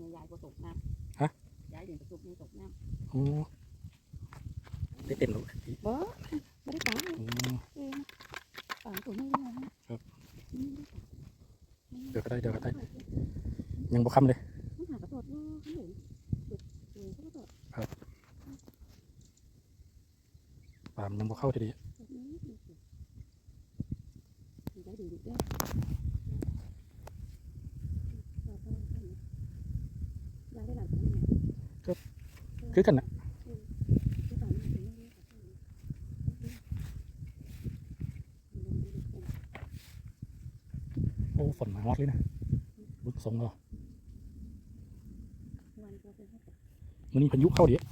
เนี่ยยายก็ตกน้ฮะำยายเดินประสบนี่ตกน้โอ้ได้เต็มแล้วำบ่ไม่ได้ตายโอ้เองป่าตัวนี้เลยนะครับอืมเดี๋ยวก็ได้เดี๋ยวก็ได้ ยังบ่คำเลย มันหากระโดดอยู่ข้างหลังเด็กเด็กเขาก็โดดปลามนยังบ่เข้าทีเดียวแบบนี้ยายดึงดึงได้ยายได้หลังนี้ คือกันนะโอ้ฝนมาฮอดเลยนะบุญสงเหรอวันก็เป็นให้กับมันนี้พายุเข้าเดี๋ยว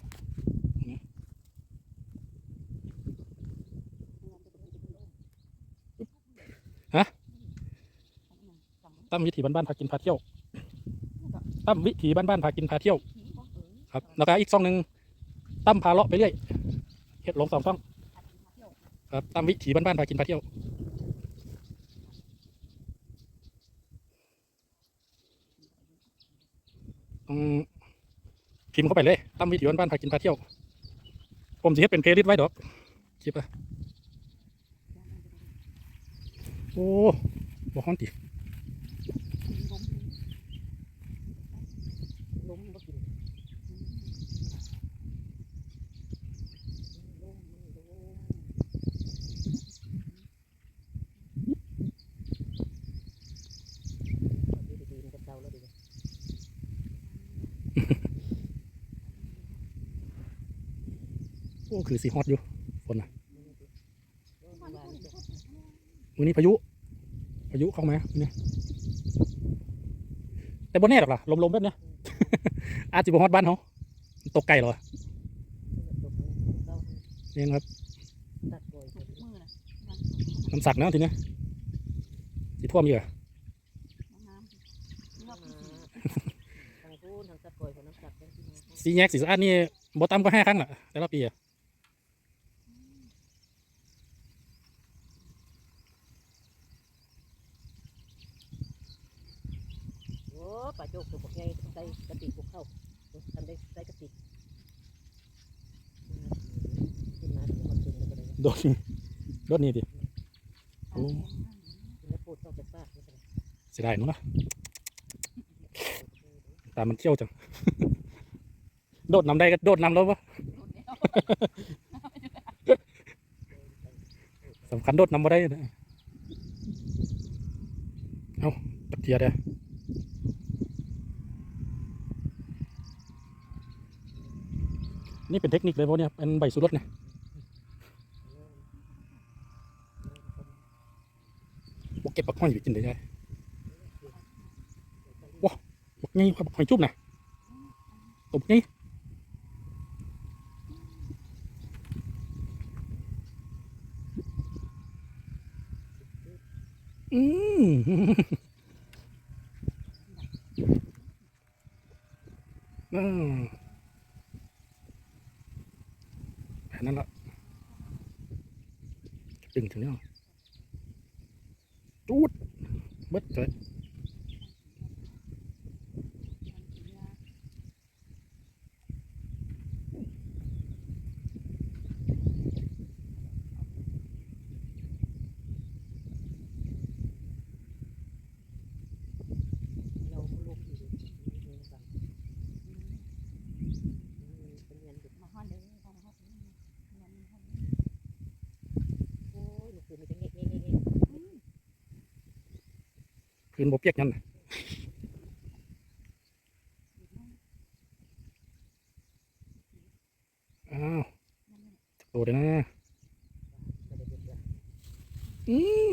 ตั้มวิถีบ้านๆพากินพาเที่ยวตั้มวิถีบ้านๆพากินพาเที่ยว ครับแล้วก็อีกซองหนึ่งตั้มพาเลาะไปเรื่อยเฮ็ดหลงสองซองครับตั้มวิถีบ้านๆพากินพาเที่ยวพิมพ์เข้าไปเลยตั้มวิถีบ้านๆพากินพาเที่ยว ผมสิเฮ็ดเป็นเพลย์ลิสต์ไว้ดอกคลิปอะโอ้บ่ฮ้อนติ ล้มก็กิน โอ้ คือสีฮอตอยู่ฝนนะวันนี้พายุ พายุเข้ามาวันนี้แต่บนแน่หรอกล่ะลมๆแบบเนี้ยอาจจะบ่ฮอตบ้านเขามันตกไก่เหรอเนี่ยครับมือนะน้ำสักนะทีเนี้ยสีท่วมอยู่อะน้ำนี่ว่าพี่ทางพูนทางสัดปล่อยของน้ำสักเป็นที่มาสีแยกสีสะอาดนี่บ่ต่ำก็ห้าครั้งละแต่ละปีอะ โอ้ป่าโจกตัวบอกไงใส่กระติกพวกเข้าทำได้ใส่กระติกขึ้นมาถึงมันถึงแล้วก็เลยโดนโดนนี่ดิโอ้แล้วพูดต้องจะฟาดไม่เป็นไรเสียดายเนาะนะตามมันเที่ยวจัง โดดน้ำได้ก็โดดน้ำแล้ววะสำคัญโดดน้ำมาได้นะเอาตะเกียบเดีย นี่เป็นเทคนิคเลยพวะเนี่ยเป็นใบสุรสเนี่ยพวกเก็บปักห้อยอยู่กินเลยใช่ว้าบักงี้บักหอยจุ๊บนะตบงี้อืม อืมแบบนั้นละ ดึงถึงเนี่ยตูดเบิดเลย เราลูกอยู่ฟังเป็นเงิน มาห้อนเด้อมาห้อนเด้อเงินห้อน โอ้ยคือมันจะเงี้ยเงี้ยเงี้ย คืนบ่เปียกนั่นอ้าวโตเลยนะได้เดือดอืม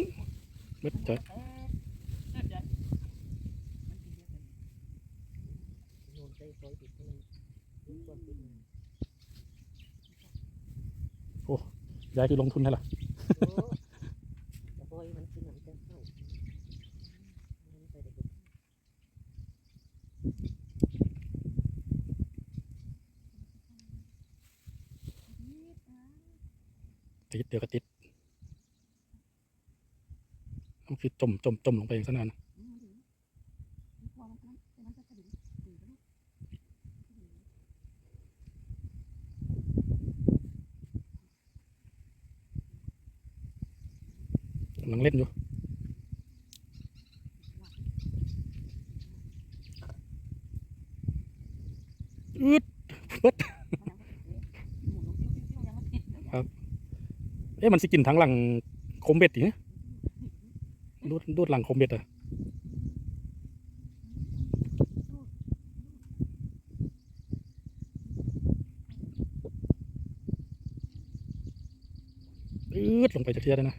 เบิดเลยโยนใส่ซอยติดมันความติดยายคือลงทุนให้ล่ะ โอ้แต่ปล่อยมันคือหนังจะเข้ามันไปได้ ติดเดี๋ยวก็ติดมันคือจมจมจมลงไปอย่างนั้นกำลังเล่นอยู่อืดเบิดเอ๊ะมันสิกินทั้งหลังคมเบ็ดดิดูดดูดหลังคมเบ็ดอะอืดลงไปจากเทียได้นะ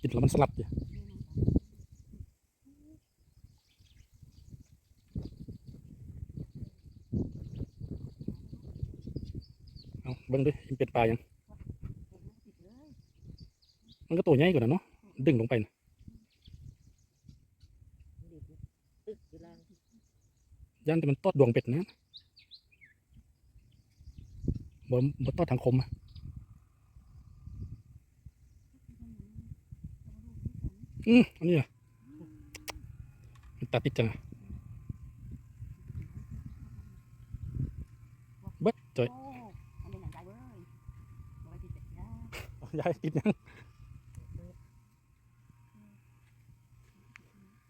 กินแล้วมันสลัดดิเอาเบิ่งดิมันเป็นปลายัง มันก็ตัวใหญ่กว่านั้นเนาะ ดึงลงไปนะย่านแต่มันตอดดวงเป็ดนะบ่บ่ตอดทางคมอะอืมอันนี้อะมันตัดติดจังเบิดจ่อย ยายติดยัง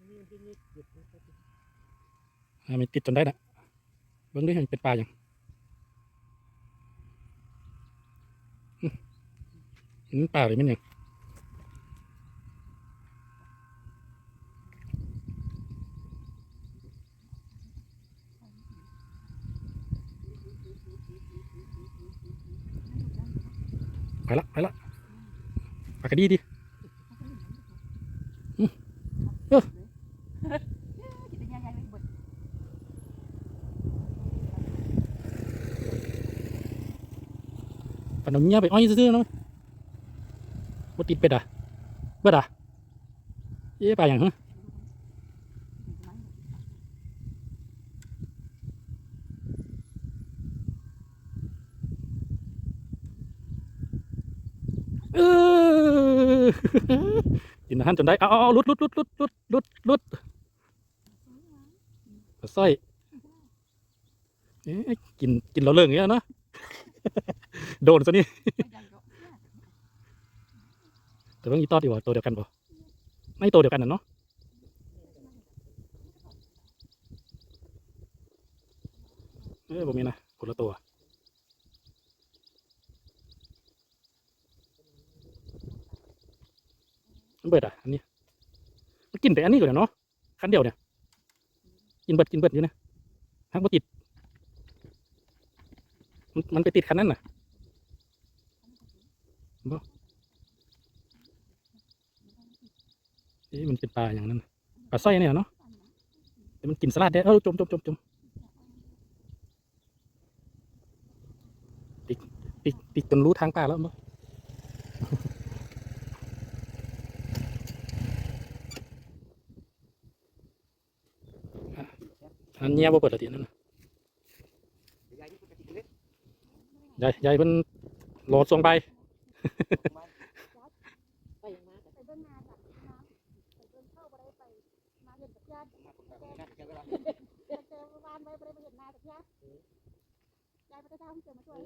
นี่ที่นี่หยุดมันก็จะอ่ามันติดจนได้นะเบิ่งดิมันเป็นปลาอย่างอืมมันปลาหรือไมันหยังไปละไปละ ปลากระดีดิอืมเออปนมเงียไปอ้อยซื่อๆเนาะบ่ติดเป็ดอะเบิดอะเอ๊ะปลาอย่างฮะเออ กินอาหารจนได้เอาเอาลุดลุดลุดลุดลุดลุดลุดปลาสร้ยเอ๊ะกินกินเราเลิกอย่างเงี้ยนะโดนซะนี่แต่ว่าอีตอดดีกว่าตัวเดียวกันป่ะไม่ตัวเดียวกันนะเนาะเอ้ยผมมีนะคนละตัวมัน เบิดอะอันนี้มันกินแต่อันนี้ก่อนเนาะคันเดียวเนี่ย กินเบิดกินเบิดอยู่นะฮักมาติดมันมันไปติดคันนั้นน่ะเอ๊ะมันเป็นปลาอย่างนั้นปลาสร้อยเนี่ยเนาะแต่มันกินสลัดได้เออจมจมจมจมติดติดติดจนรู้ทางปลาแล้วมั้ง อันเนี้ยบ่เปิดอะทีนั่นน่ะยายยายเพิ่นโหลดส่งไป ไปยังมาแต่ไปเบิ่นาจ้ะน้ำไปเบิ่งเข้าบ่ได้ไปมาเห็นกับญาติแต่แต่บ้านไว้บ่ได้ไปเห็นนากับญาติยายได้ทำเกิดมาช่วย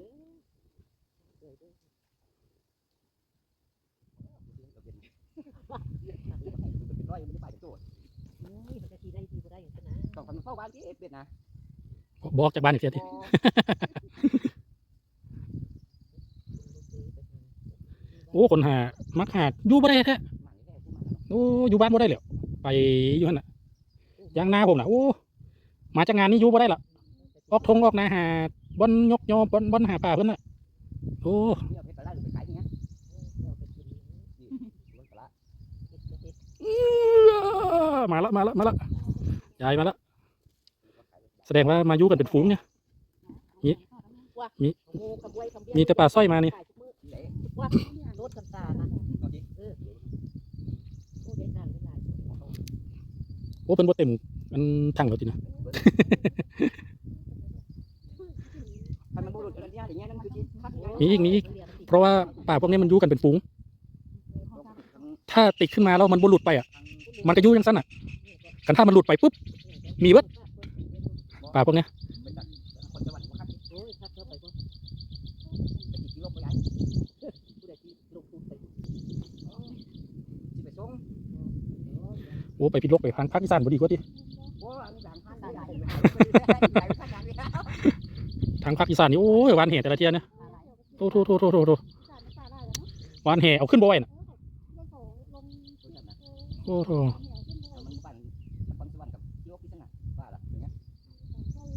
อเกิดด้วยร้อยมันไม่ไปจะโจทย์นี่มันจะทีได้ทีบ่ได้อย่างนั้นนะต้องทำเข้าบ้านที่เด็ดนะบอกจากบ้านอีกเทียทีโอ้คนหามักหาอยู่บ่ได้แท้หมันแค่ผู้มันโอ้อยู่บ้านบ่ได้แล้วไปอยู่หั่นน่ะยางนาผมน่ะโอ้มาจากงานนี้อยู่บ่ได้ละออกทงออกนาหาบอนยกยอบอนบอนหาป่าเพิ่นน่ะโอ้ มาละมาละมาละยายมาละแสดงว่ามายู่กันเป็นฝูงเนี่ยงูขบวยขบเบี้ยมีแต่ปลาสร้อยมานี่โนดกันตานะเอาดิเออโอ้ได้นานได้หลาเป็นบ่เต็มมันทั้งแล้วทีนะถ้ามันบุรุษอะไรอย่างเงี้ยนั่นคือที่พักมีอีกมีอีกเพราะว่าป่าพวกนี้มันยู่กันเป็นฝูง ถ้าติดขึ้นมาแล้วมันบ่หลุดไปอะ มันก็ยุ่ยังสั้นอะกันถ้ามันหลุดไปปุ๊บ มีเบิดปลาพวกเนี้ยโอ้ไปก็ไปกี่กิโลไปย้ายผู้ใดที่ลงทุนไปที่ส่งโอ้ไปพิดโลกไปทางภาคอีสานบ่ดีกว่าติโอ้อันนี้สามพันได้ได้ได้ได้ได้ได้ทางภาคอีสานนี่โอ้ยวานแห่แต่ละเทียนเนี่ยโทโทโทโทโทวเนาะวานแห่เอาขึ้นบ่ไหวน่ะ โอ้โทมันปั่นนคร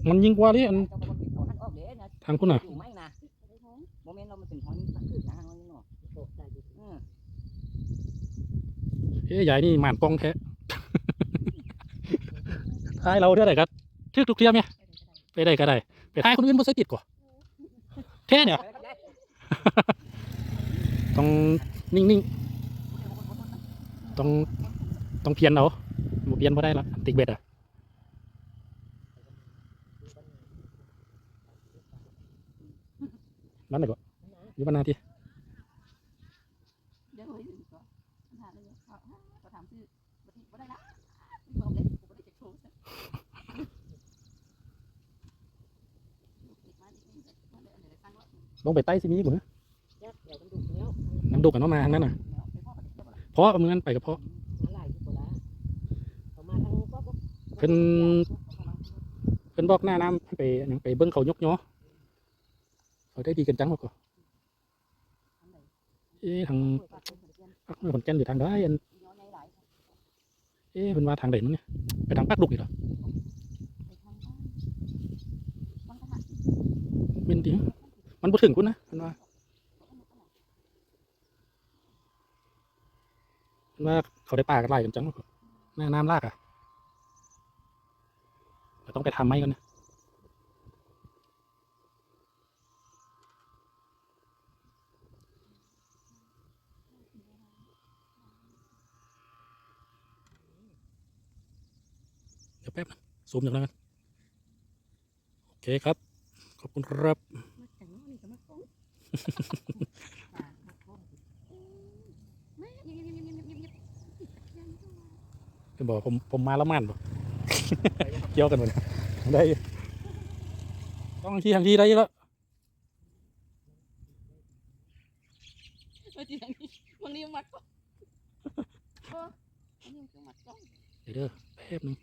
มันยิ่งกว่าเลยอันเจ้าก็บอกเอาท่านออกเด้นะทางพุ่นน่ะอยู่ไหมนะโมเมนต์เรามันเฮ้ยยายนี่หมานปองแท้ทายเราเท่าไหร่ก็ทึกทุกเทียมเนี่ยไปได้ก็ได้ไปท้ายคนอื่นบ่ใส่ติดกว่าแท้เนี่ยต้องนิ่งๆ ต้องต้องเพียนเอาบ่เพียนบ่ได้ละติกเบ็ดอะมันไหนก็อยู่บ้านนาทีเดี๋ยวเฮ้ยก็ถามเลยเขาเขาถามชื่อบ่ได้ละบ่ได้บ่ได้จะโชว์ซะมาดิมาเดี๋ยวเดี๋ยวตั้งว่าลงไปใต้สิมีบ่ฮะยักเดี๋ยวมันดุแล้วน้ำดุกันเนาะมาทางนั้นน่ะาะเอามือนั้นไปกับเพราะมาหลายที่โบราณเขามาทางก็เพิ่นเพิ่นบอกหน้าน้ำให้ไปหยังไปเบิ่งเขายกยอเขาได้ดีกันจังบ่ก็เอ๊ะทางปักเมืองขอนแก่นอยู่ทางใดอันเอ๊ะเพิ่นว่าทางใดนั่นเนี่ยไปทางปักดุกนี่เหรอแม่นติมันบ่ถึงคุณนะเพิ่นว่าเพิ่น ว่าเขาได้ปลากันหลกันจังบ่ก็หน้าน้ำลากอะเราต้องไปทำไหมก่อนนะเดี๋ยวแป๊บนะซูมอย่างนั้นกันโอเคครับ ขอบคุณครับ มาจังนี่ก็มาฟ้องไม่ยิบยิบยิบยิบยิบยิบ จะบอกผมผมมาแล้วมันบ่เกี่ยวกันหมดได้อยู่ต้องที่ทางที่ได้อยู่แล้วเออจริงนี่บางทีมัดก็เอออันนี้คือมัดก็เดี๋ยวเด้อแป๊บหนึง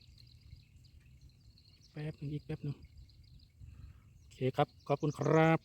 แป๊บหนึงอีกแป๊บหนึงโอเคครับ ขอบคุณครับ